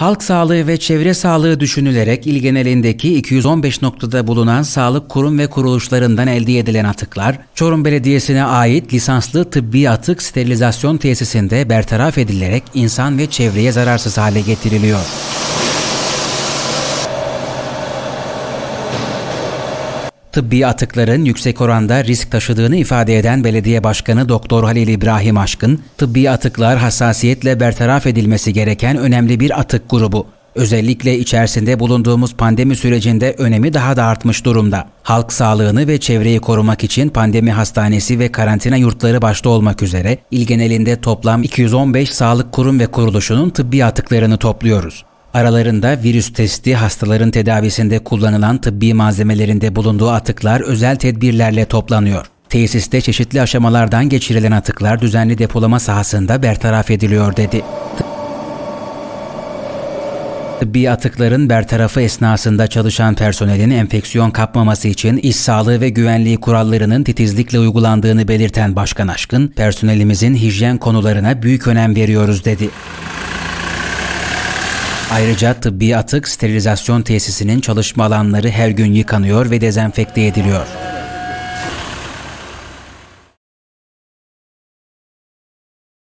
Halk sağlığı ve çevre sağlığı düşünülerek il genelindeki 215 noktada bulunan sağlık kurum ve kuruluşlarından elde edilen atıklar, Çorum Belediyesi'ne ait lisanslı tıbbi atık sterilizasyon tesisinde bertaraf edilerek insan ve çevreye zararsız hale getiriliyor. Tıbbi atıkların yüksek oranda risk taşıdığını ifade eden Belediye Başkanı Doktor Halil İbrahim Aşkın, tıbbi atıklar hassasiyetle bertaraf edilmesi gereken önemli bir atık grubu. Özellikle içerisinde bulunduğumuz pandemi sürecinde önemi daha da artmış durumda. Halk sağlığını ve çevreyi korumak için pandemi hastanesi ve karantina yurtları başta olmak üzere il genelinde toplam 215 sağlık kurum ve kuruluşunun tıbbi atıklarını topluyoruz. Aralarında virüs testi, hastaların tedavisinde kullanılan tıbbi malzemelerinde bulunduğu atıklar özel tedbirlerle toplanıyor. Tesiste çeşitli aşamalardan geçirilen atıklar düzenli depolama sahasında bertaraf ediliyor dedi. Tıbbi atıkların bertarafı esnasında çalışan personelin enfeksiyon kapmaması için iş sağlığı ve güvenliği kurallarının titizlikle uygulandığını belirten Başkan Aşkın, personelimizin hijyen konularına büyük önem veriyoruz dedi. Ayrıca tıbbi atık sterilizasyon tesisinin çalışma alanları her gün yıkanıyor ve dezenfekte ediliyor.